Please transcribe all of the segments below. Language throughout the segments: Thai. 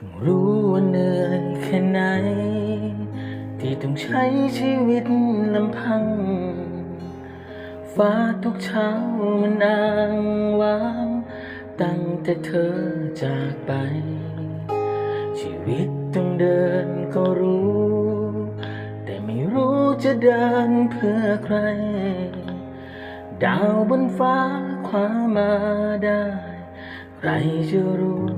พิ่งรู้ว่าเหนื่อยแค่ไหน ที่ต้องใช้ชีวิตลำพัง ฟ้าทุกเช้ามันอ้างว้างตั้งแต่เธอจากไป ชีวิตต้องเดินก็รู้ แต่ไม่รู้จะเดินเพื่อใคร ดาวบนฟ้าคว้ามาได้ ใครจะรู้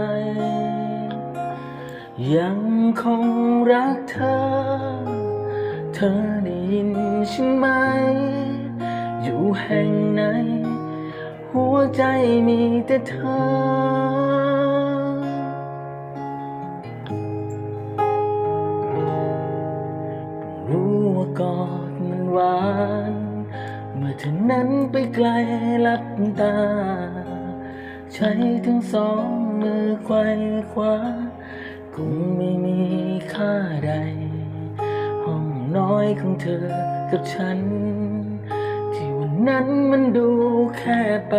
ยังคงรักเธอ เธอได้ยินใช่ไหม อยู่แห่งไหน หัวใจมีแต่เธอรู้ว่ากอดมันหวาน เมื่อเธอนั้นไปไกลลับตา ใช้ทั้งสองมือไขว้คว้า คงไม่มีค่าใด ห้องน้อยของเธอกับฉัน ที่วันนั้นมันดูแค่ไป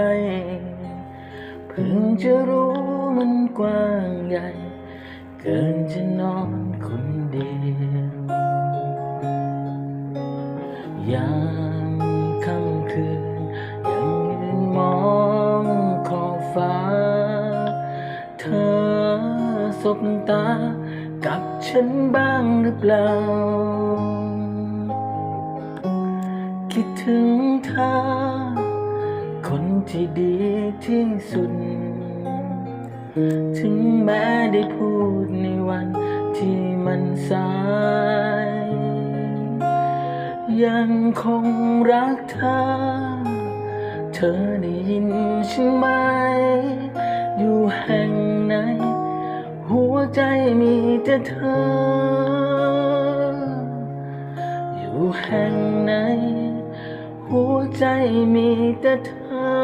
เพิ่งจะรู้มันกว้างใหญ่ เกินจะนอนคนเดียวยาม บตา กับฉันบ้างหรือเปล่า คิดถึงเธอ คนที่ดีที่สุด ถึงแม้ได้พูดในวันที่มันสาย ยังคงรักเธอ เธอได้ยินฉันไหม อยู่แห่งไหน ใจมีแต่เธอ อยู่แห่งไหน หัวใจมีแต่เธอ